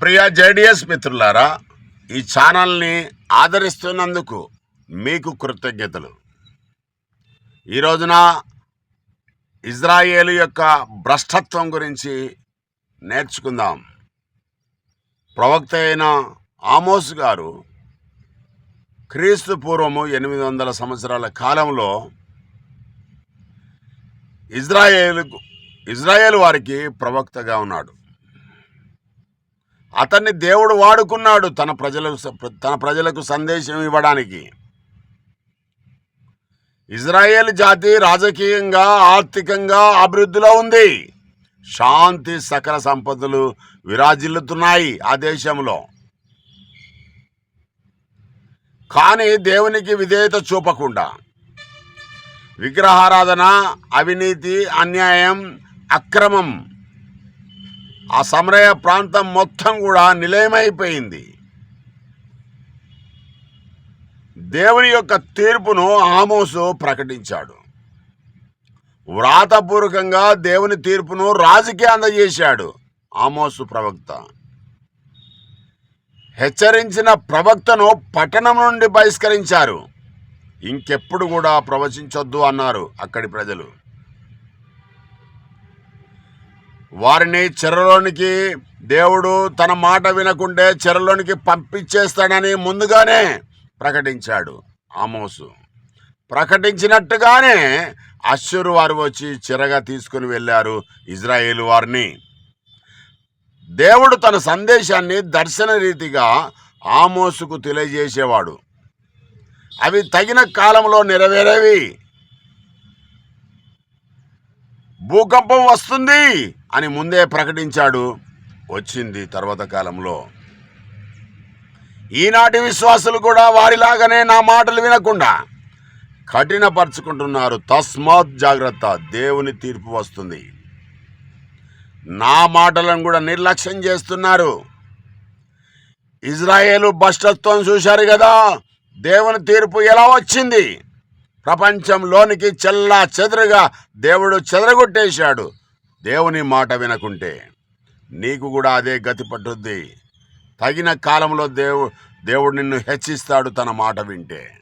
ప్రియ JDS మిత్రులారా ఈ ఛానల్ని ఆదరిస్తున్నందుకు మీకు కృతజ్ఞతలు. ఈ రోజున ఇజ్రాయేలు యొక్క భ్రష్టత్వం గురించి నేర్చుకుందాం. ప్రవక్త అయిన ఆమోస్ గారు క్రీస్తు పూర్వము ఎనిమిది వందల సంవత్సరాల కాలంలో ఇజ్రాయేల్ ఇజ్రాయేల్ వారికి ప్రవక్తగా ఉన్నాడు. అతన్ని దేవుడు వాడుకున్నాడు తన ప్రజలకు తన ప్రజలకు సందేశం ఇవ్వడానికి. ఇజ్రాయేల్ జాతి రాజకీయంగా ఆర్థికంగా అభివృద్ధిలో ఉంది. శాంతి సకల సంపదలు విరాజిల్లుతున్నాయి ఆ దేశంలో. కానీ దేవునికి విధేయత చూపకుండా. విగ్రహారాధన అవినీతి అన్యాయం అక్రమం ఆ సమరయ ప్రాంతం మొత్తం కూడా నిలయమైపోయింది. దేవుని యొక్క తీర్పును ఆమోసు ప్రకటించాడు. వ్రాతపూర్వకంగా దేవుని తీర్పును రాజుకే అందజేశాడు ఆమోసు ప్రవక్త. హెచ్చరించిన ప్రవక్తను పట్టణం నుండి బహిష్కరించారు. ఇంకెప్పుడు కూడా ప్రవచించొద్దు అన్నారు అక్కడి ప్రజలు. వారిని చెరలోనికి దేవుడు తన మాట వినకుంటే చెరలోనికి పంపించేస్తాడని ముందుగానే ప్రకటించాడు ఆమోసు. ప్రకటించినట్టుగానే అశ్వరు వారు వచ్చి చిరగా తీసుకుని వెళ్ళారు ఇజ్రాయేల్ వారిని. దేవుడు తన సందేశాన్ని దర్శన రీతిగా ఆమోసుకు తెలియజేసేవాడు. అవి తగిన కాలంలో నెరవేరేవి. భూకంపం వస్తుంది. అని ముందే ప్రకటించాడు. వచ్చింది తర్వాత కాలంలో. ఈనాటి విశ్వాసులు కూడా వారిలాగానే నా మాటలు వినకుండా కఠినపరుచుకుంటున్నారు. తస్మాత్ జాగ్రత్త దేవుని తీర్పు వస్తుంది. నా మాటలను కూడా నిర్లక్ష్యం చేస్తున్నారు. ఇజ్రాయేలు భ్రష్టత్వం చూశారు కదా దేవుని తీర్పు ఎలా వచ్చింది? ప్రపంచంలోనికి చెల్లా చెదరుగా దేవుడు చెదరగొట్టేశాడు. దేవుని మాట వినకుంటే నీకు కూడా అదే గతి పట్టుద్ది. తగిన కాలంలో దేవు దేవుడు నిన్ను హెచ్చిస్తాడు తన మాట వింటే.